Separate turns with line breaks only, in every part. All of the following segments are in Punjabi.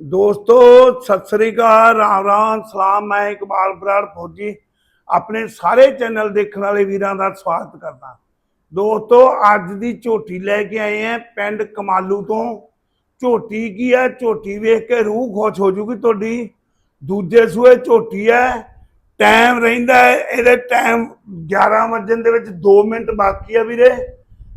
ਦੋਸਤੋ, ਸਤਿ ਸ੍ਰੀ ਅਕਾਲ, ਰਾਮ ਰਾਮ, ਸਲਾਮ, ਮੈਂ ਇਕਬਾਲ ਬਰਾੜ ਫੌਜੀ, ਆਪਣੇ ਸਾਰੇ ਚੈਨਲ ਦੇਖਣ ਵਾਲੇ ਵੀਰਾਂ ਦਾ ਸਵਾਗਤ ਕਰਦਾ। ਦੋਸਤੋ, ਅੱਜ ਦੀ ਝੋਟੀ ਲੈ ਕੇ ਆਏ ਆ ਪਿੰਡ ਕਮਾਲੂ ਤੋਂ। ਝੋਟੀ ਕੀ ਹੈ ਝੋਟੀ ਵੇਖ ਕੇ ਰੂਹ ਖੁਸ਼ ਹੋ ਜੂਗੀ ਤੁਹਾਡੀ। ਦੂਜੇ ਸੂਏ ਝੋਟੀ ਹੈ ਟਾਈਮ ਰਹਿੰਦਾ ਹੈ, ਇਹਦੇ ਟਾਈਮ 11 ਵਜੇ ਦੇ ਵਿੱਚ 2 ਮਿੰਟ ਬਾਕੀ ਆ ਵੀਰੇ।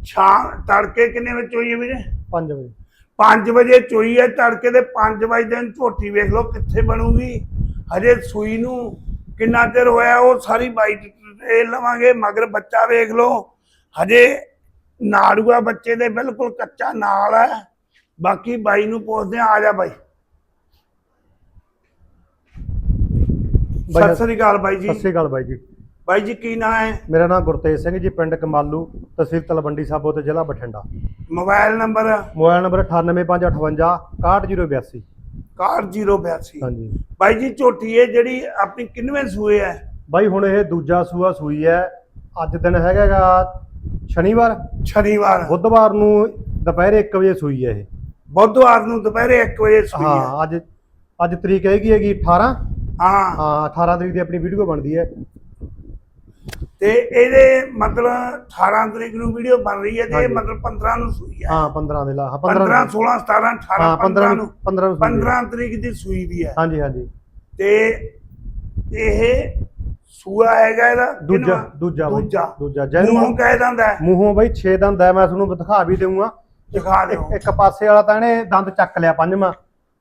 ਸ਼ਾਮ ਤੜਕੇ ਕਿੰਨੇ ਵਜੇ ਹੋਈ ਹੈ ਵੀਰੇ?
5 ਵਜੇ।
5 ਵਜੇ ਚੋਈ ਹੈ ਤੜਕੇ ਦੇ 5 ਵਜੇ ਦਿਨ ਝੋਟੀ ਵੇਖ ਲਓ ਕਿੱਥੇ ਬਣੂਗੀ। ਹਜੇ ਸੂਈ ਨੂੰ ਕਿੰਨਾ ਚਿਰ ਹੋਇਆ ਉਹ ਸਾਰੀ ਬਾਈਟ ਇਹ ਲਵਾਂਗੇ ਮਗਰ ਬੱਚਾ ਵੇਖ ਲਓ। ਹਜੇ ਨਾੜੂਆ ਬੱਚੇ ਦੇ ਬਿਲਕੁਲ ਕੱਚਾ ਨਾਲ ਹੈ। ਬਾਕੀ ਬਾਈ ਨੂੰ ਪੁੱਛਦੇ ਆ ਜਾ ਬਾਈ। ਸਤਿ ਸ੍ਰੀ ਅਕਾਲ ਬਾਈ
ਸਤਿ
ਜੀ
ਸ੍ਰੀ ਅਕਾਲ ਬਾਈ ਜੀ।
ਬਾਈ ਜੀ ਕੀ ਨਾਂ ਹੈ?
ਮੇਰਾ ਨਾਮ ਗੁਰਤੇਜ ਸਿੰਘ ਜੀ ਪਿੰਡ ਕਮਾਲੂ ਤਹਿਸੀਲ ਤਲਵੰਡੀ ਸਾਬੋ ਤੇ ਜ਼ਿਲ੍ਹਾ Bathinda.
Mobile number?
Mobile number 9858 61082
6082
ਹਾਂਜੀ।
ਬਾਈ ਜੀ ਝੋਟੀ ਇਹ ਜਿਹੜੀ ਆਪਣੀ ਕਿੰਨਵੇਂ ਸੂਏ ਹੈ?
ਬਾਈ ਹੁਣ ਇਹ ਦੂਜਾ ਸੂਆ ਸੂਈ ਹੈ। ਅੱਜ ਦਿਨ ਹੈਗਾਗਾ ਸ਼ਨੀਵਾਰ।
ਸ਼ਨੀਵਾਰ।
ਬੁੱਧਵਾਰ ਨੂੰ ਦੁਪਹਿਰੇ 1 ਵਜੇ ਸੂਈ ਹੈ ਇਹ।
ਬੁੱਧਵਾਰ ਨੂੰ ਦੁਪਹਿਰੇ 1 ਵਜੇ ਸੂਈ ਹੈ।
ਹਾਂ ਅੱਜ ਅੱਜ ਤਰੀਕ ਹੈਗੀ ਹੈਗੀ 18
ਹਾਂ।
ਹਾਂ 18 ਤਰੀਕ ਦੀ ਆਪਣੀ ਵੀਡੀਓ ਬਣਦੀ ਹੈ।
ਤੇ ਇਹਦੇ ਮਤਲਬ 18 ਤਰੀਕ ਨੂੰ ਵੀਡੀਓ ਬਣ ਰਹੀ ਹੈ ਤੇ
ਹਾਂਜੀ।
ਮਤਲਬ 15 ਨੂੰ ਸੂਈ ਹੈ।
ਹਾਂ 15 ਦੇ ਲਾ ਹਾਂ
15
15
16 17 18
ਹਾਂ
15
15
ਨੂੰ
15 ਨੂੰ ਸੂਈ ਹੈ।
15 ਤਰੀਕ ਦੀ ਸੂਈ ਦੀ ਹੈ।
ਹਾਂਜੀ ਹਾਂਜੀ।
ਤੇ ਇਹ ਸੂਆ ਹੈਗਾ ਇਹਦਾ
ਦੂਜਾ
ਕਿੰਨਵਾਂ?
ਦੂਜਾ ਬਾਈ,
ਦੂਜਾ।
ਦੂਜਾ। ਜੈਨੂਅਨ
ਮੂੰਹ ਕਹਿ ਦਿੰਦਾ ਹੈ।
ਮੂੰਹੋਂ ਬਈ 6 ਦੰਦ ਹੈ ਮੈਂ ਤੁਹਾਨੂੰ ਦਿਖਾ ਵੀ ਦੇਵਾਂਗਾ
ਦਿਖਾ ਦਿਓ।
ਇੱਕ- ਪਾਸੇ ਵਾਲਾ ਤਾਂ ਇਹਨੇ ਦੰਦ ਚੱਕ ਲਿਆ ਪੰਜਵਾਂ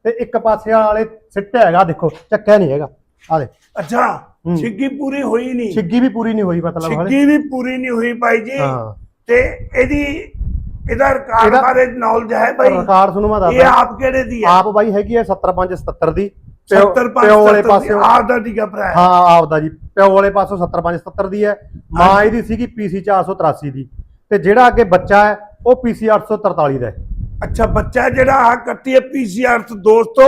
ਤੇ ਇੱਕ ਪਾਸੇ ਵਾਲੇ ਸਿੱਟਿਆ ਹੈਗਾ ਦੇਖੋ ਚੱਕਿਆ ਨਹੀਂ ਹੈਗਾ। ਆ ਦੇ
ਅੱਛਾ। ਛਿੱਗੀ ਪੂਰੀ ਹੋਈ ਨਹੀਂ
ਛਿੱਗੀ ਵੀ ਪੂਰੀ ਨਹੀਂ ਹੋਈ ਮਤਲਬ ਹਲੇ।
ਛਿੱਗੀ ਵੀ ਪੂਰੀ ਨਹੀਂ ਹੋਈ ਭਾਈ ਜੀ।
ਹਾਂ।
ਤੇ ਇਹਦੀ ਇਹਦਾ ਰਿਕਾਰਡ
ਇਹਦਾ-
ਬਾਰੇ ਨੌਲੇਜ ਹੈ ਭਾਈ।
ਰਿਕਾਰਡ ਤੁਹਾਨੂੰ ਮੈਂ
ਇਹ
ਦੱਸਦਾ
ਆਪ ਕਿਹੜੇ ਦੀ ਹੈ?
ਆਪ ਬਾਈ ਹੈਗੀ ਹੈ 75 77 ਦੀ। ਪਿਓ
70
ਪਿਓ ਵਾਲੇ ਪਾਸੇ
ਆਪ ਦਾ ਟੀਕਾ ਭਰਾ ਹੈ।
ਹਾਂ ਆਪਦਾ ਜੀ। ਪਿਓ ਵਾਲੇ ਪਾਸੋਂ 75 77 ਦੀ ਹੈ। ਮਾਂ ਇਹਦੀ ਸੀਗੀ ਪੀਸੀ 483 ਦੀ। ਤੇ ਜਿਹੜਾ ਅੱਗੇ ਬੱਚਾ ਹੈ ਉਹ ਪੀਸੀ 843 ਦਾ ਹੈ।
ਅੱਛਾ ਬੱਚਾ ਜਿਹੜਾ ਆ ਕੱਟੀ ਹੈ ਪੀਸੀਆਰ ਤੋਂ ਦੋਸਤੋ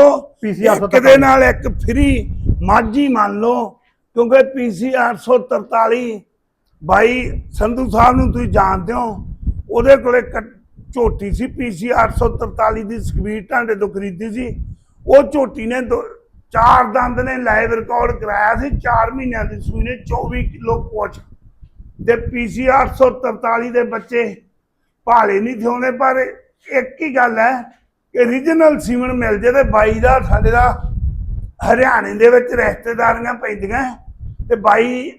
PCR ਤੋਂ
ਇੱਕ ਦੇ ਨਾਲ ਇੱਕ ਫ੍ਰੀ ਮਾਝੀ ਮੰਨ ਲਓ। ਕਿਉਂਕਿ ਪੀਸੀਆਰ 843 ਬਾਈ ਸੰਧੂ ਸਾਹਿਬ ਨੂੰ ਤੁਸੀਂ ਜਾਣਦੇ ਹੋ, ਉਹਦੇ ਕੋਲੇ ਕੱਟ- ਝੋਟੀ ਸੀ ਪੀਸੀਆਰ 843 ਦੀ ਸਕਵੀਰ ਢਾਂਡੇ ਤੋਂ ਖਰੀਦੀ ਸੀ। ਉਹ ਝੋਟੀ ਨੇ ਦੋ- ਚਾਰ ਦੰਦ ਨੇ ਲਾਈਵ ਰਿਕਾਰਡ ਕਰਾਇਆ ਸੀ 4 ਮਹੀਨਿਆਂ ਦੀ ਸੂਈ ਨੇ 24 ਕਿਲੋ ਪੁੱਛ ਤੇ ਪੀਸੀਆਰ 843 ਦੇ ਬੱਚੇ ਭਾਲੇ ਨਹੀਂ ਥਿਉਂਦੇ ਪਰ ਇੱਕ ਹੀ ਗੱਲ ਹੈ ਕਿ ਰੀਜਨਲ ਸੀਮਨ ਮਿਲ ਜੇ ਤੇ ਬਾਈ ਦਾ, ਸਾਡੇ ਦਾ ਹਰਿਆਣੇ ਦੇ ਵਿੱਚ ਰਿਸ਼ਤੇਦਾਰੀਆਂ ਪੈਂਦੀਆਂ ਤੇ ਬਾਈ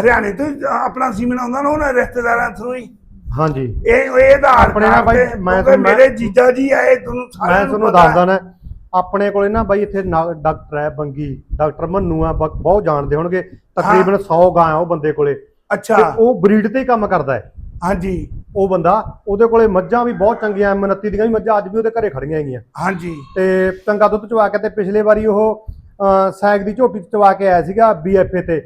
ਹਰਿਆਣੇ ਤੋਂ ਆਪਣਾ ਸੀਮਨ ਆਉਂਦਾ ਨਾ ਉਹਨਾਂ ਰਿਸ਼ਤੇਦਾਰਾਂ ਥਰੂ ਹੀ।
ਹਾਂਜੀ।
ਇਹ ਇਹ ਆਧਾਰ
ਆਪਣੇ ਨਾਲ ਬਾਈ, ਮੈਂ ਤੁਹਾਨੂੰ-
ਮੇਰੇ ਜੀਜਾ ਜੀ ਆਏ ਤੁਹਾਨੂੰ ਸਾਰਿਆਂ
ਮੈਂ ਤੁਹਾਨੂੰ ਦੱਸਦਾ ਨਾ ਆਪਣੇ ਕੋਲੇ ਨਾ ਬਾਈ ਇੱਥੇ ਡਾਕਟਰ ਹੈ ਬੰਗੀ ਡਾਕਟਰ ਮੰਨੂ ਆ ਬਹੁਤ ਜਾਣਦੇ ਹੋਣਗੇ। ਤਕਰੀਬਨ 100 ਗਾਂ ਆ ਉਹ ਬੰਦੇ ਕੋਲੇ।
ਅੱਛਾ।
ਉਹ ਬਰੀਡ ਤੇ ਹੀ ਕੰਮ ਕਰਦਾ ਹੈ।
ਹਾਂਜੀ।
ਉਹ ਬੰਦਾ ਉਹਦੇ ਕੋਲੇ ਮੱਝਾਂ ਵੀ ਬਹੁਤ ਚੰਗੀਆਂ M29 ਦੀਆਂ ਵੀ ਮੱਝਾਂ ਅੱਜ ਵੀ ਉਹਦੇ ਘਰੇ ਖੜੀਆਂ ਹੈਗੀਆਂ।
ਹਾਂਜੀ।
ਤੇ ਚੰਗਾ ਦੁੱਧ ਚਵਾ ਕੇ ਤੇ ਪਿਛਲੇ ਵਾਰੀ ਉਹ ਸੈਗ ਦੀ ਝੋਟੀ ਚਵਾ ਕੇ ਆਇਆ ਸੀਗਾ BFA ਤੇ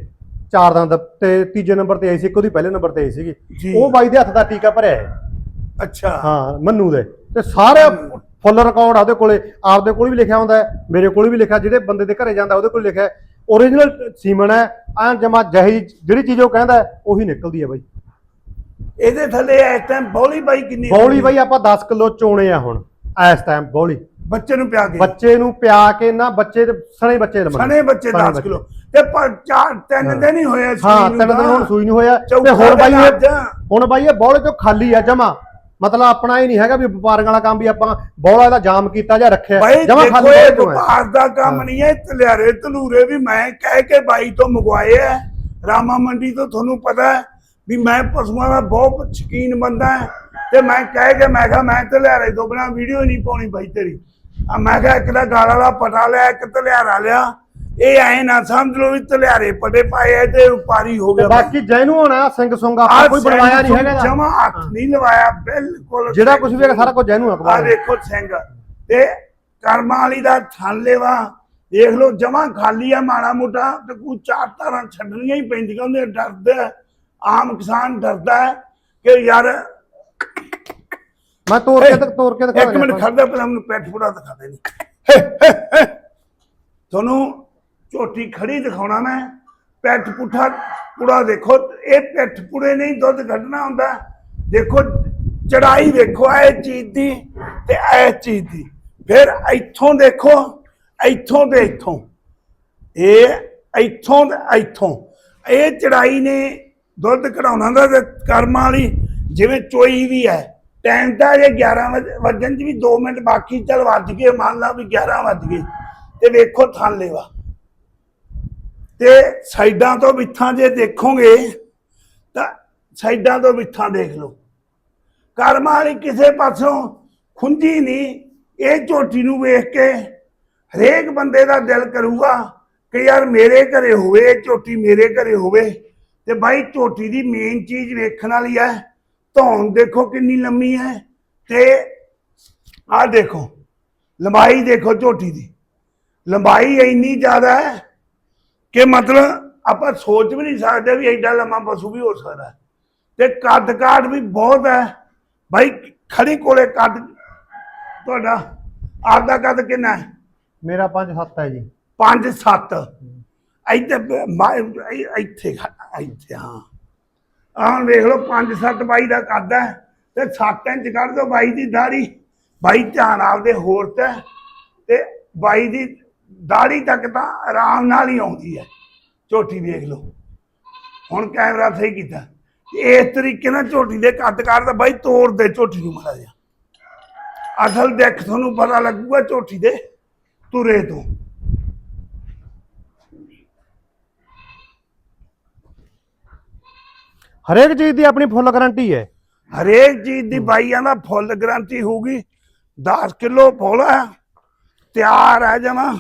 ਚਾਰ ਦੰਦ ਤੇ ਤੀਜੇ ਨੰਬਰ ਤੇ ਆਈ ਸੀ ਇੱਕ ਉਹਦੀ ਪਹਿਲੇ ਨੰਬਰ ਤੇ ਆਈ ਸੀਗੀ। ਉਹ ਬਾਈ ਦੇ ਹੱਥ ਦਾ ਟੀਕਾ ਭਰਿਆ ਹੈ।
ਅੱਛਾ।
ਹਾਂ ਮੰਨੂ ਦੇ। ਤੇ ਸਾਰੇ ਫੁੱਲ ਰਿਕਾਰਡ ਆ ਉਹਦੇ ਕੋਲੇ ਆਪਦੇ ਕੋਲ ਵੀ ਲਿਖਿਆ ਹੁੰਦਾ ਹੈ ਮੇਰੇ ਕੋਲ ਵੀ ਲਿਖਿਆ ਜਿਹੜੇ ਬੰਦੇ ਦੇ ਘਰੇ ਜਾਂਦਾ ਉਹਦੇ ਕੋਲ ਲਿਖਿਆ ਓਰੀਜਨਲ ਸੀਮਨ ਹੈ ਆ ਜਮਾ ਜਹੀ ਜਿਹੜੀ ਚੀਜ਼ ਉਹ ਕਹਿੰਦਾ ਉਹੀ ਨਿਕਲਦੀ ਹੈ ਬਾਈ।
ਇਹਦੇ ਥੱਲੇ ਇਸ ਟਾਈਮ ਬੌਲੀ ਬਾਈ ਕਿੰਨੀ
ਬੌਲੀ ਬਾਈ ਆਪਾਂ 10 ਕਿਲੋ ਚੋਣੇ ਆ ਹੁਣ ਇਸ ਟਾਈਮ ਬੌਲੀ।
ਬੱਚੇ ਨੂੰ ਪਿਆ ਕੇ।
ਬੱਚੇ ਨੂੰ ਪਿਆ ਕੇ ਨਾ ਬੱਚੇ ਦੇ ਸਣੇ ਬੱਚੇ ਲਵਾਂਗੇ
ਸਣੇ ਬੱਚੇ 10 ਕਿਲੋ। ਤੇ ਪਰ ਚਾਰ ਤਿੰਨ ਦਿਨ ਹੀ ਹੋਏ ਸੂਈ
ਹਾਂ ਤਿੰਨ ਦਿਨ
ਤਾਂ।
ਹੁਣ ਸੂਈ ਨੂੰ ਹੋਇਆ। ਤੇ ਹੁਣ ਬਾਈ। ਹੁਣ ਬਾਈ ਇਹ ਬੌਲੇ ਤੋਂ ਖਾਲੀ ਆ ਜਮਾ। ਮਤਲਬ ਆਪਣਾ ਇਹ ਨਹੀਂ ਹੈਗਾ ਵੀ ਵਪਾਰੀਆਂ ਵਾਲਾ ਕੰਮ ਵੀ ਆਪਾਂ ਬੌਲਾ ਦਾ ਜਾਮ ਕੀਤਾ ਜਾਂ ਰੱਖਿਆ। ਜਮਾ ਖਾਲੀ
ਇਹ
ਬੌਲੇ ਤੋਂ ਹੈ।
ਵਪਾਰ ਦਾ ਕੰਮ ਨਹੀਂ ਹੈ ਤਲਿਆਰੇ ਤਲੂਰੇ ਵੀ ਮੈਂ ਕਹਿ ਕੇ ਬਾਈ ਤੋਂ ਮੰਗਵਾਏ ਆ। ਰਾਮਾ ਮੰਡੀ ਤੋਂ ਤੁਹਾਨੂੰ ਪਤਾ ਹੈ। ਵੀ ਮੈਂ ਪਸ਼ੂਆਂ ਦਾ ਬਹੁਤ ਸ਼ਕੀਨ ਬੰਦਾ ਹੈ ਤੇ ਮੈਂ ਕਹਿ ਕੇ ਮੈਂ ਕਿਹਾ ਮੈਂ ਤਲਿਆਰੇ ਤੋਂ ਬਿਨਾ ਵੀਡੀਓ ਨਹੀਂ ਪਾਉਣੀ ਬਾਈ ਤੇਰੀ। ਆ ਮੈਂ ਕਿਹਾ ਇੱਕ ਦਾ ਗਾਲ ਵਾਲਾ ਪਟਾ ਲਿਆ ਇੱਕ ਤਲਿਆਰਾ ਲਿਆ। ਇਹ ਐ ਨਾ ਸਮਝ ਲਓ ਵੀ ਤਲਿਆਰੇ ਪਟੇ ਪਾਏ ਆ ਤੇ ਵਪਾਰੀ ਹੋ ਗਿਆ।
ਬਾਕੀ ਜੈਨੂੰ ਹੋਣਾ ਸਿੰਘ ਸੁੰਗ ਆਪਾਂ ਕੋਈ ਬਣਵਾਇਆ ਨਹੀਂ ਹੈਗਾ।
ਜਮਾ ਹੱਥ ਨਹੀਂ ਲਵਾਇਆ ਬਿਲਕੁਲ
ਜਿਹੜਾ ਕੁਝ ਵੀ ਹੈਗਾ ਸਾਰਾ ਕੁਝ ਜੈਨੂੰ
ਆ
ਅਖਬਾਰ
ਦੇਖੋ ਸਿੰਘ। ਤੇ ਕਰਮਾਂ ਵਾਲੀ ਦਾ ਥਣ ਲੈਵਾ। ਦੇਖ ਲਓ ਜਮਾ ਖਾਲੀ ਆ ਮਾੜਾ ਮੋਟਾ। ਤੇ ਕੋਈ ਚਾਰ ਤਾਰਾਂ ਛੱਡਣੀਆਂ ਹੀ ਪੈਂਦੀਆਂ ਉਹਦੇ ਡਰਦਾ। ਆਮ ਕਿਸਾਨ ਡਰਦਾ ਹੈ ਕਿ ਯਾਰ
ਮੈਂ ਤੋੜ ਕੇ ਤੇ ਤੋੜ ਕੇ ਦਿਖਾ
ਇੱਕ ਮਿੰਟ ਖੜਦਾ ਪਹਿਲਾਂ ਮੈਨੂੰ ਪੈਟ ਫੁੜਾ ਦਿਖਾ ਦੇ ਨਹੀਂ ਤੁਹਾਨੂੰ ਝੋਟੀ ਖੜੀ ਦਿਖਾਉਣਾ ਮੈਂ। ਪੈਟ ਪੁੱਠਾ ਪੁੜਾ ਦੇਖੋ ਇਹ ਪੈਟ ਪੁੜੇ ਨਹੀਂ ਦੁੱਧ ਕੱਢਣਾ ਹੁੰਦਾ। ਦੇਖੋ ਚੜਾਈ ਦੇਖੋ ਇਹ ਚੀਜ਼ ਦੀ ਤੇ ਇਹ ਚੀਜ਼ ਦੀ। ਫਿਰ ਇੱਥੋਂ ਦੇਖੋ ਇੱਥੋਂ ਤੇ ਇੱਥੋਂ। ਇਹ ਇੱਥੋਂ ਤੇ ਇੱਥੋਂ। ਇਹ ਚੜਾਈ ਨੇ ਦੁੱਧ ਕਢਾਉਣਾ ਦਾ ਤੇ ਕਰਮਾਂ ਵਾਲੀ, ਜਿਵੇਂ ਚੋਈ ਵੀ ਹੈ। ਟਾਈਮ ਤਾਂ ਇਹ 11 ਵਜੇ ਚ ਵੀ 2 ਮਿੰਟ ਬਾਕੀ, ਚੱਲ ਵੱਜ ਗਏ, ਮੰਨ ਲਾ ਵੀ 11 ਵੱਜ ਗਏ। ਤੇ ਵੇਖੋ ਥਾਲੇ ਵਾ ਤੇ ਸਾਈਡਾਂ ਤੋਂ ਵਿੱਥਾਂ ਜੇ ਦੇਖੋਗੇ, ਤਾਂ ਸਾਈਡਾਂ ਤੋਂ ਵਿੱਥਾਂ ਦੇਖ ਲਓ। ਕਰਮਾਂ ਵਾਲੀ ਕਿਸੇ ਪਾਸੋਂ ਖੁੰਝੀ ਨਹੀਂ, ਇਹ ਝੋਟੀ ਨੂੰ ਵੇਖ ਕੇ ਹਰੇਕ ਬੰਦੇ ਦਾ ਦਿਲ ਕਰੂਗਾ ਕਿ ਯਾਰ ਮੇਰੇ ਘਰੇ ਹੋਵੇ, ਇਹ ਝੋਟੀ ਮੇਰੇ ਘਰੇ ਹੋਵੇ। ਤੇ ਬਾਈ ਝੋਟੀ ਦੀ ਮੇਨ ਚੀਜ਼ ਵੇਖਣ ਵਾਲੀ ਹੈ। ਧੌਣ ਦੇਖੋ ਕਿੰਨੀ ਲੰਮੀ ਹੈ ਤੇ ਆਹ ਦੇਖੋ ਲੰਬਾਈ ਦੇਖੋ ਝੋਟੀ ਦੀ। ਲੰਬਾਈ ਇੰਨੀ ਜ਼ਿਆਦਾ ਹੈ ਕਿ ਮਤਲਬ ਆਪਾਂ ਸੋਚ ਵੀ ਨਹੀਂ ਸਕਦੇ ਵੀ ਐਡਾ ਲੰਮਾ ਪਸ਼ੂ ਵੀ ਹੋ ਸਕਦਾ। ਤੇ ਕੱਦ ਕਾਠ ਵੀ ਬਹੁਤ ਹੈ। ਭਾਈ ਖੜੀ ਕੋਲੇ ਕੱਦ ਤੁਹਾਡਾ ਆਪਦਾ ਕੱਦ ਕਿੰਨਾ ਹੈ?
ਮੇਰਾ 5-7 ਹੈ ਜੀ।
5 7 ਇੱਥੇ ਬ- ਇ- ਇੱਥੇ ਖ- ਇੱਥੇ, ਹਾਂ। ਆਹ ਵੇਖ ਲਓ 5 7 ਬਾਈ ਦਾ ਕੱਦ ਹੈ ਤੇ 7 ਇੰਚ ਕੱਢ ਦਿਓ ਬਾਈ ਦੀ ਦਾੜੀ ਬਾਈ ਧਿਆਨ ਆਪਦੇ ਹੋਰ ਤੇ ਤੇ ਬਾਈ ਦੀ ਦਾੜੀ ਤੱਕ ਤਾਂ ਆਰਾਮ ਨਾਲ ਹੀ ਆਉਂਦੀ ਹੈ। ਝੋਟੀ ਵੇਖ ਲਓ। ਹੁਣ ਕੈਮਰਾ ਸਹੀ ਕੀਤਾ। ਇਸ ਤਰੀਕੇ ਨਾਲ ਝੋਟੀ ਦੇ ਕੱਦ ਕਰਦਾ ਬਾਈ ਤੋੜ ਦੇ ਝੋਟੀ ਨੂੰ ਮਾੜਾ ਜਿਹਾ। ਅਸਲ ਦੇਖ ਤੁਹਾਨੂੰ ਪਤਾ ਲੱਗੂਗਾ ਝੋਟੀ ਦੇ ਤੁਰੇ ਤੋਂ।
ਹਰੇਕ ਚੀਜ਼ ਦੀ ਆਪਣੀ ਫੁੱਲ ਗਾਰੰਟੀ ਹੈ।
ਹਰੇਕ ਚੀਜ਼ ਦੀ ਬਾਈਆਂ ਦਾ ਫੁੱਲ ਗਰੰਟੀ ਹੋਊਗੀ। 10 ਕਿਲੋ ਫੋਲਾ ਤਿਆਰ ਹੈ ਜਮਾ।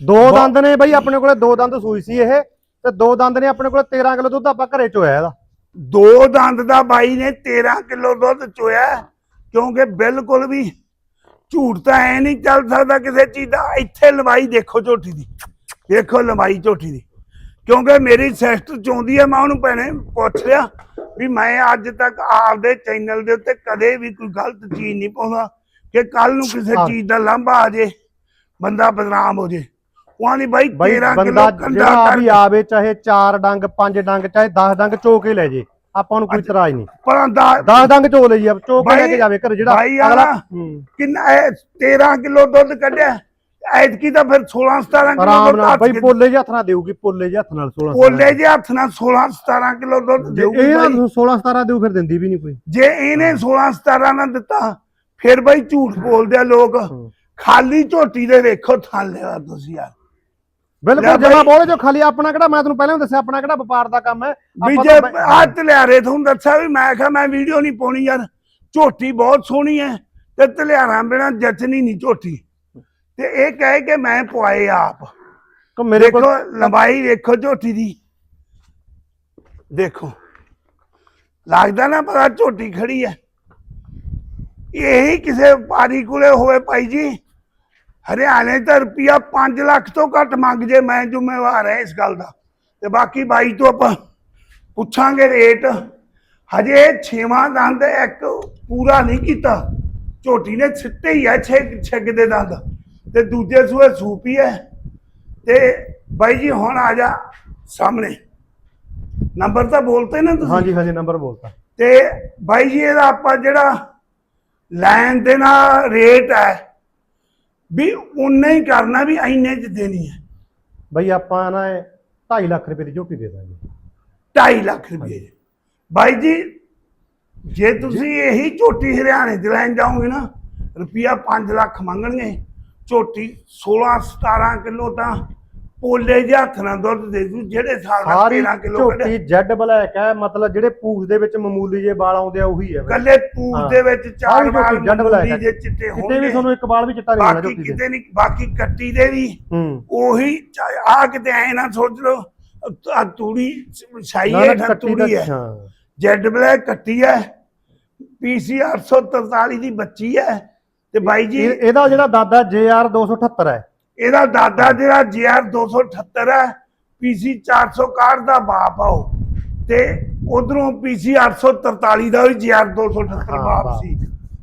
ਦੋ ਦੰਦ ਨੇ ਬਈ ਆਪਣੇ ਕੋਲੇ ਦੋ ਦੰਦ ਸੂਈ ਸੀ ਇਹ। ਤੇ ਦੋ ਦੰਦ ਨੇ ਆਪਣੇ ਕੋਲੇ 13 ਕਿਲੋ ਦੁੱਧ ਆਪਾਂ ਘਰੇ ਚੋਇਆ ਇਹਦਾ।
ਦੋ ਦੰਦ ਦਾ ਬਾਈ ਨੇ 13 ਕਿਲੋ ਦੁੱਧ ਚੋਇਆ ਹੈ, ਕਿਉਂਕਿ ਬਿਲਕੁਲ ਵੀ ਝੂਠ ਤਾਂ ਐ ਨਹੀਂ ਚੱਲ ਸਕਦਾ ਕਿਸੇ ਚੀਜ਼ ਦਾ। ਇੱਥੇ ਲੰਬਾਈ ਦੇਖੋ ਝੋਟੀ ਦੀ। ਦੇਖੋ ਲੰਬਾਈ ਝੋਟੀ ਦੀ। ਕਿਉਂਕਿ ਮੇਰੀ ਸਿਸਟਰ ਚਾਹੁੰਦੀ ਹੈ ਮੈਂ ਉਹਨੂੰ ਭੈਣੇ ਪੁੱਛ ਲਿਆ ਵੀ ਮੈਂ ਅੱਜ ਤੱਕ ਆਪਦੇ ਚੈਨਲ ਦੇ ਉੱਤੇ ਕਦੇ ਵੀ ਕੋਈ ਗਲਤ ਚੀਜ਼ ਨਹੀਂ ਪਾਉਂਦਾ ਕਿ ਕੱਲ ਨੂੰ ਕਿਸੇ। ਚੀਜ਼ ਦਾ ਲਾਂਭਾ ਆ ਜੇ ਬੰਦਾ ਬਦਨਾਮ ਹੋ ਜੇ। ਉਹ ਬਾਈ
ਬਈ
13
ਬੰਦਾ
ਕਿਲੋ
ਜਿਹੜਾ
ਕੰਡਾ
ਵੀ ਆਵੇ ਚਾਹੇ 4 ਡੰਗ 5 ਡੰਗ ਚਾਹੇ 10 ਡੰਗ ਚੋ ਕੇ ਲੈ ਜੇ ਆਪਾਂ ਨੂੰ ਕੋਈ ਇਤਰਾਜ਼ ਨਹੀਂ।
ਪਰਾਂ ਦਾ
10 ਡੰਗ ਚੋ ਲਈ ਆ ਚੋ ਕੇ ਲੈ ਕੇ ਜਾਵੇ ਘਰ ਜਿਹੜਾ ਅਗਲਾ
ਕਿੰਨਾ ਇਹ 13 ਕਿਲੋ ਦੁੱਧ ਕੱਢਿਆ। ਐਤਕੀ ਤਾਂ ਫਿਰ 16 17 ਕਿਲੋ
ਆਰਾਮ
ਦੁੱਧ
ਨਾਲ
ਹੱਥ
ਬਈ ਪੋਲੇ ਜਿਹੇ ਹੱਥ ਨਾਲ ਦੇਊਗੀ ਪੋਲੇ ਜਿਹੇ ਹੱਥ ਨਾਲ 16
ਪੋਲੇ ਜੇ ਹੱਥ ਨਾਲ 16 17 ਕਿਲੋ ਦੁੱਧ ਦੇਊਗੀ
ਇਹ
ਬਾਈ।
16 17 ਦੇਊ ਫਿਰ ਦਿੰਦੀ ਵੀ ਨਹੀਂ ਕੋਈ।
ਜੇ ਇਹਨੇ 16 17 ਨਾ ਦਿੱਤਾ ਫਿਰ ਬਈ ਝੂਠ ਬੋਲਦੇ ਆ ਲੋਕ। ਖਾਲੀ ਝੋਟੀ ਦੇ ਵੇਖੋ ਥਾਲੇ ਆ ਤੁਸੀਂ ਯਾਰ। ਲੈ
ਬਿਲਕੁਲ
ਬਾਈ।
ਜਮਾ ਬੋਲੇ ਜੋ ਖਾਲੀ ਆਪਣਾ ਕਿਹੜਾ ਮੈਂ ਤੈਨੂੰ ਪਹਿਲਾਂ ਵੀ ਦੱਸਿਆ ਆਪਣਾ ਕਿਹੜਾ ਵਪਾਰ ਦਾ ਕੰਮ ਹੈ।
ਵੀ
ਆਪਾਂ
ਜੇ
ਤਾਂ
ਹੱਥ ਲਿਆਰੇ ਤੁਹਾਨੂੰ ਦੱਸਿਆ ਵੀ ਮੈਂ ਕਿਹਾ ਮੈਂ ਵੀਡੀਓ ਨਹੀਂ ਪਾਉਣੀ ਯਾਰ। ਝੋਟੀ ਬਹੁਤ ਸੋਹਣੀ ਹੈ ਤੇ ਤਲਿਆਰਾਂ ਬਿਨਾ ਜਚਣੀ ਨਹੀਂ ਝੋਟੀ। ਤੇ ਇਹ ਕਹੇ ਕਿ ਮੈਂ ਪਵਾਏ ਆਪ।
ਕਿ ਮੇਰੇ ਕੋਲ
ਦੇਖੋ ਲੰਬਾਈ ਵੇਖੋ ਝੋਟੀ ਦੀ। ਦੇਖੋ। ਲੱਗਦਾ ਨਾ ਪਤਾ ਝੋਟੀ ਖੜੀ ਹੈ। ਇਹੀ ਕਿਸੇ ਵਪਾਰੀ ਕੋਲੇ ਹੋਵੇ ਭਾਈ ਜੀ। ਹਰਿਆਣੇ ਤਾਂ ਰੁਪਿਆ 5 ਲੱਖ ਤੋਂ ਘੱਟ ਮੰਗ ਜੇ ਮੈਂ ਜ਼ਿੰਮੇਵਾਰ ਹੈ ਇਸ ਗੱਲ ਦਾ। ਤੇ ਬਾਕੀ ਬਾਈ ਤੋਂ ਆਪਾਂ ਪੁੱਛਾਂਗੇ ਰੇਟ। ਹਜੇ ਛੇਵਾਂ ਦੰਦ ਇੱਕ ਪੂਰਾ ਨਹੀਂ ਕੀਤਾ। ਝੋਟੀ ਨੇ ਸਿੱਟੇ ਹੀ ਆ ਛੇ ਛਿੱਗ ਦੇ ਦੰਦ। ਤੇ ਦੂਜੇ ਸੂਏ ਸੂਪੀ ਹੈ ਤੇ ਬਾਈ ਜੀ ਹੁਣ ਆ ਜਾ ਸਾਹਮਣੇ। ਨੰਬਰ ਤਾਂ ਬੋਲਤੇ ਨਾ ਤੁਸੀਂ?
ਹਾਂਜੀ ਹਾਂਜੀ ਨੰਬਰ ਬੋਲਤਾ।
ਤੇ ਬਾਈ ਜੀ ਇਹਦਾ ਆਪਾਂ ਜਿਹੜਾ ਲੈਣ ਦੇ ਨਾਲ ਰੇਟ ਹੈ ਵੀ ਉਨਾ ਹੀ ਕਰਨਾ ਵੀ ਇੰਨੇ ਚ ਦੇਣੀ ਹੈ।
ਬਈ ਆਪਾਂ ਨਾ 2.5 ਲੱਖ ਰੁਪਏ ਦੀ ਝੋਟੀ ਦੇ ਦਾਂਗੇ।
2.5 ਲੱਖ ਰੁਪਏ। ਬਾਈ ਜੀ ਜੇ ਤੁਸੀਂ ਇਹੀ ਝੋਟੀ ਹਰਿਆਣੇ ਚ ਲੈਣ ਜਾਓਗੇ ਨਾ ਰੁਪਿਆ 5 ਲੱਖ ਮੰਗਣਗੇ। ਝੋਟੀ 16 17 ਕਿਲੋ ਤਾਂ ਪੋਲੇ ਜਿਹੇ ਹੱਥ ਨਾਲ ਦੁੱਧ ਦੇ ਦੂ ਜਿਹੜੇ ਨਾਲ
ਸਾਰੀ
13 ਕਿਲੋ
ਝੋਟੀ ਜੈਡ ਬਲੈਕ ਹੈ ਮਤਲਬ ਜਿਹੜੇ ਪੂਛ ਦੇ ਵਿੱਚ ਮਾਮੂਲੀ ਜੇ ਵਾਲ ਆਉਂਦੇ ਆ ਉਹੀ ਹੈ।
ਕੱਲੇ
ਹਾਂ।
ਦੇ ਵਿੱਚ ਚਾਰ ਵਾਲ
ਜੱਡ ਬਲੈਕ ਹੈ।
ਜੇ ਚਿੱਟੇ
ਕਿਤੇ ਵੀ
ਹੋਣਗੇ
ਤੁਹਾਨੂੰ ਇੱਕ ਵਾਲ ਵੀ ਚਿੱਟਾ ਨਹੀਂ ਹੋਣਾ
ਬਾਕੀ
ਝੋਟੀ ਦੇ।
ਕਿਤੇ ਨਹੀਂ ਬਾਕੀ ਕੱਟੀ ਦੇ ਵੀ। ਉਹੀ ਆ ਕਿਤੇ ਐ ਨਾ ਸੋਚ ਲਓ ਆ ਤੂੜੀ ਛਾਈ
ਨਾ
ਹੈ ਤੂੜੀ
ਦਾ
ਹੈ।
ਹਾਂ।
ਜੈਡ ਬਲੈਕ ਕੱਟੀ ਹੈ ਪੀਸੀ 843 ਦੀ ਬੱਚੀ ਹੈ। ਤੇ ਬਾਈ ਜੀ
ਇਹ- ਇਹਦਾ ਜਿਹੜਾ ਦਾਦਾ JR 278 ਹੈ।
ਇਹਦਾ ਦਾਦਾ ਜਿਹੜਾ ਜੀਆਰ 278 ਹੈ ਪੀਸੀ 461 ਦਾ ਬਾਪ ਆ ਉਹ। ਤੇ ਉਧਰੋਂ ਪੀਸੀ 843 ਦਾ ਵੀ ਜੀਆਰ 278
ਹਾਂ,
ਬਾਪ
ਬਾਪ।
ਸੀ।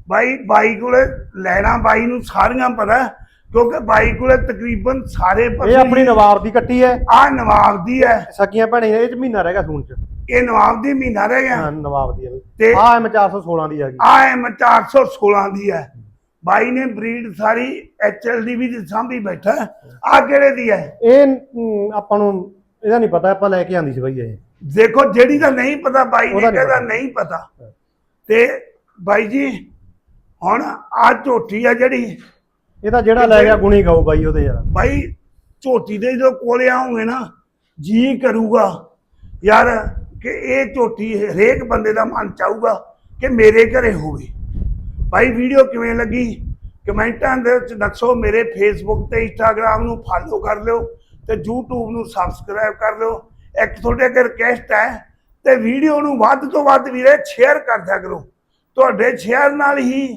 ਬਾਈ ਬਾਈ ਕੋਲੇ ਲੈਣਾ ਬਾਈ ਨੂੰ ਸਾਰੀਆਂ ਪਤਾ ਹੈ, ਕਿਉਂਕਿ ਬਾਈ ਕੋਲੇ ਤਕਰੀਬਨ ਸਾਰੇ
ਇਹ ਆਪਣੀ ਨਵਾਬ ਦੀ ਕੱਟੀ ਹੈ।
ਆ ਨਵਾਬ ਦੀ ਹੈ।
ਸਕੀਆਂ ਭੈਣਾਂ ਇਹ ਚ ਮਹੀਨਾ ਰਹਿ ਗਿਆ ਸੂਣ ਚ।
ਇਹ ਨਵਾਬ ਦੀ ਮਹੀਨਾ ਰਹਿ ਗਿਆ।
ਹਾਂ ਨਵਾਬ ਦੀ ਹੈ।
ਤੇ
ਆ ਐਮ 416 ਦੀ ਆ ਗਈ।
ਆ ਐਮ 416 ਦੀ ਹੈ। ਬਾਈ ਨੇ ਬਰੀਡ ਸਾਰੀ ਐਚਐਲਡੀ ਵੀ ਦੀ ਸਾਂਭੀ ਬੈਠਾ ਆ ਕਿਹੜੇ ਦੀ ਹੈ?
ਇਹ ਮ, ਆਪਾਂ ਨੂੰ ਇਹਦਾ ਨਹੀਂ ਪਤਾ ਆਪਾਂ ਲੈ ਕੇ ਆਂਦੀ ਸੀ ਬਈ ਇਹ।
ਦੇਖੋ ਜਿਹੜੀ ਦਾ ਨਹੀਂ ਪਤਾ ਬਾਈ ਨੇ
ਉਹਦਾ ਨਹੀਂ
ਕਹਿੰਦਾ
ਪਤਾ।
ਨਹੀਂ ਪਤਾ। ਤੇ ਬਾਈ ਜੀ ਹੁਣ ਆ ਝੋਟੀ ਆ ਜਿਹੜੀ।
ਇਹ ਤਾਂ ਜਿਹੜਾ ਲੈ ਗਿਆ ਗੁਣੀ ਗਾਓ ਬਾਈ ਉਹਦੇ ਯਾਰ।
ਬਾਈ ਝੋਟੀ ਦੇ ਜਦੋਂ ਕੋਲੇ ਆਉਂਗੇ ਨਾ ਜੀ ਕਰੂਗਾ। ਯਾਰ ਕਿ ਇਹ ਝੋਟੀ ਹਰੇਕ ਬੰਦੇ ਦਾ ਮਨ ਚਾਹੂਗਾ ਕਿ ਮੇਰੇ ਘਰੇ ਹੋਵੇ। ਭਾਈ ਵੀਡੀਓ ਕਿਵੇਂ ਲੱਗੀ? ਕਮੈਂਟਾਂ ਦੇ ਵਿੱਚ ਦੱਸੋ, ਮੇਰੇ ਫੇਸਬੁੱਕ ਤੇ ਇੰਸਟਾਗ੍ਰam ਨੂੰ ਫਾਲੋ ਕਰ ਲਿਓ ਤੇ YouTube ਨੂੰ ਸਬਸਕ੍ਰਾਈਬ ਕਰ ਲਿਓ। ਇੱਕ ਤੁਹਾਡੇ ਅੱਗੇ ਰਿਕਵੈਸਟ ਹੈ ਤੇ ਵੀਡੀਓ ਨੂੰ ਵੱਧ ਤੋਂ ਵੱਧ ਵੀਰੇ ਸ਼ੇਅਰ ਕਰਦਿਆ ਕਰੋ। ਤੁਹਾਡੇ ਸ਼ੇਅਰ ਨਾਲ ਹੀ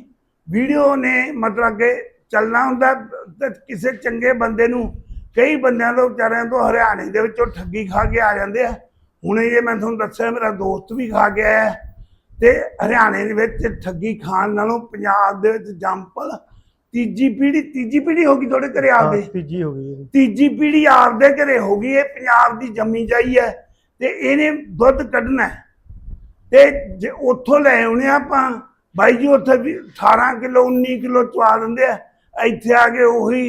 ਵੀਡੀਓ ਨੇ ਮਤਲਬ ਅੱਗੇ ਚੱਲਣਾ ਹੁੰਦਾ ਤੇ ਕਿਸੇ ਚੰਗੇ ਬੰਦੇ ਨੂੰ, ਕਈ ਬੰਦਿਆਂ ਤੋਂ ਵਿਚਾਰਿਆਂ ਤੋਂ ਹਰਿਆਣੇ ਦੇ ਵਿੱਚੋਂ ਠੱਗੀ ਖਾ ਕੇ ਆ ਜਾਂਦੇ ਆ। ਹੁਣੇ ਜੇ ਮੈਂ ਤੁਹਾਨੂੰ ਦੱਸਿਆ, ਮੇਰਾ ਦੋਸਤ ਵੀ ਖਾ ਕੇ ਆਇਆ। ਤੇ ਹਰਿਆਣੇ ਦੇ ਵਿੱਚ ਠੱਗੀ ਖਾਣ ਨਾਲੋਂ ਪੰਜਾਬ ਦੇ ਵਿੱਚ ਜੰਪਲ ਤੀਜੀ ਪੀੜ੍ਹੀ ਤੀਜੀ ਪੀੜ੍ਹੀ ਹੋ ਗਈ ਤੁਹਾਡੇ ਘਰੇ ਆਪਦੇ
ਤੀਜੀ ਹੋ ਗਈ।
ਤੀਜੀ ਪੀੜ੍ਹੀ ਆਪਦੇ ਘਰੇ ਹੋ ਗਈ ਇਹ ਪੰਜਾਬ ਦੀ ਜੰਮੀ ਜਾਈ ਹੈ ਤੇ ਇਹਨੇ ਦੁੱਧ ਕੱਢਣਾ। ਤੇ ਜੇ ਉੱਥੋਂ ਲੈ ਆਉਣੇ ਆਪਾਂ ਬਾਈ ਜੀ ਉੱਥੇ ਵੀ 18 ਕਿਲੋ 19 ਕਿਲੋ ਚਵਾ ਦਿੰਦੇ ਆ ਇੱਥੇ ਆ ਕੇ ਉਹੀ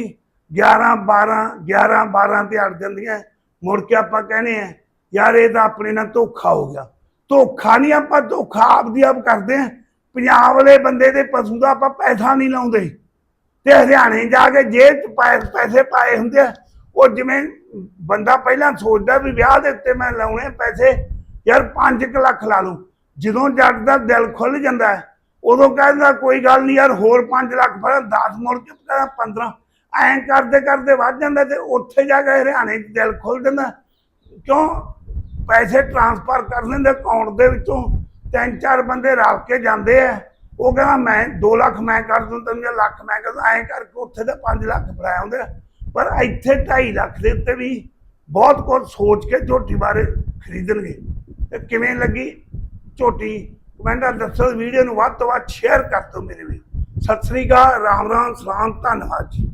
11 12 11 12 ਤੇ ਅੜ ਜਾਂਦੀਆਂ ਮੁੜ ਕੇ ਆਪਾਂ ਕਹਿੰਦੇ ਆ ਯਾਰ ਇਹ ਤਾਂ ਆਪਣੇ ਨਾਲ ਧੋਖਾ ਹੋ ਗਿਆ ਧੋਖਾ ਨਹੀਂ ਆਪਾਂ ਧੋਖਾ ਆਪਦੀ ਆਪ ਕਰਦੇ ਆ ਪੰਜਾਬ ਵਾਲੇ ਬੰਦੇ ਦੇ ਪਸ਼ੂ ਦਾ ਆਪਾਂ ਪੈਸਾ ਨਹੀਂ ਲਾਉਂਦੇ। ਤੇ ਹਰਿਆਣੇ ਜਾ ਕੇ ਜੇਬ ਚ ਪੈਸੇ ਪਾਏ ਹੁੰਦੇ ਆ ਉਹ ਜਿਵੇਂ ਬੰਦਾ ਪਹਿਲਾਂ ਸੋਚਦਾ ਵੀ ਵਿਆਹ ਦੇ ਉੱਤੇ ਮੈਂ ਲਾਉਣੇ ਪੈਸੇ ਯਾਰ 5 ਲੱਖ ਲਾ ਲੂੰ ਜਦੋਂ ਜੱਟ ਦਾ ਦਿਲ ਖੁੱਲ ਜਾਂਦਾ ਹੈ, ਉਦੋਂ ਕਹਿੰਦਾ ਕੋਈ ਗੱਲ ਨਹੀਂ ਯਾਰ ਹੋਰ 5 ਲੱਖ ਫੜ 10 ਮੁੜ ਕੇ ਕਹਿੰਦਾ 15 ਐਂ ਕਰਦੇ ਕਰਦੇ ਵੱਧ ਜਾਂਦਾ ਤੇ ਉੱਥੇ ਜਾ ਕੇ ਹਰਿਆਣੇ 'ਚ ਦਿਲ ਖੁੱਲ ਜਾਂਦਾ। ਕਿਉਂ? ਪੈਸੇ ਟ੍ਰਾਂਸਫਰ ਕਰ ਲੈਂਦੇ, ਅਕਾਊਂਟ ਦੇ ਵਿੱਚੋਂ। ਤਿੰਨ ਚਾਰ ਬੰਦੇ ਰਲ ਕੇ ਜਾਂਦੇ ਆ। ਉਹ ਕਹਿੰਦਾ, ਮੈਂ 2 ਲੱਖ ਮੈਂ ਕਰ ਦੂੰ, ਤੈਨੂੰ ਜਾਂ ਲੱਖ ਮੈਂ ਕਰ ਦੂੰ। ਐਂ ਕਰਕੇ ਉੱਥੇ ਤਾਂ 5 ਲੱਖ ਫੜਾਇਆ ਹੁੰਦੇ ਪਰ ਇੱਥੇ 2.5 ਲੱਖ ਦੇ ਉੱਤੇ ਵੀ ਬਹੁਤ ਕੁਝ ਸੋਚ ਕੇ ਝੋਟੀ ਬਾਰੇ ਖਰੀਦਣਗੇ। ਤੇ ਕਿਵੇਂ ਲੱਗੀ ਝੋਟੀ? ਕਮੈਂਟਾਂ ਦੱਸੋ, ਵੀਡੀਓ ਨੂੰ ਵੱਧ ਤੋਂ ਵੱਧ ਸ਼ੇਅਰ ਕਰ ਦਿਓ ਮੇਰੇ ਵੀ ਸਤਿ ਸ੍ਰੀ ਅਕਾਲ, ਰਾਮ ਰਾਮ, ਸਲਾਮ, ਧੰਨਵਾਦ ਜੀ।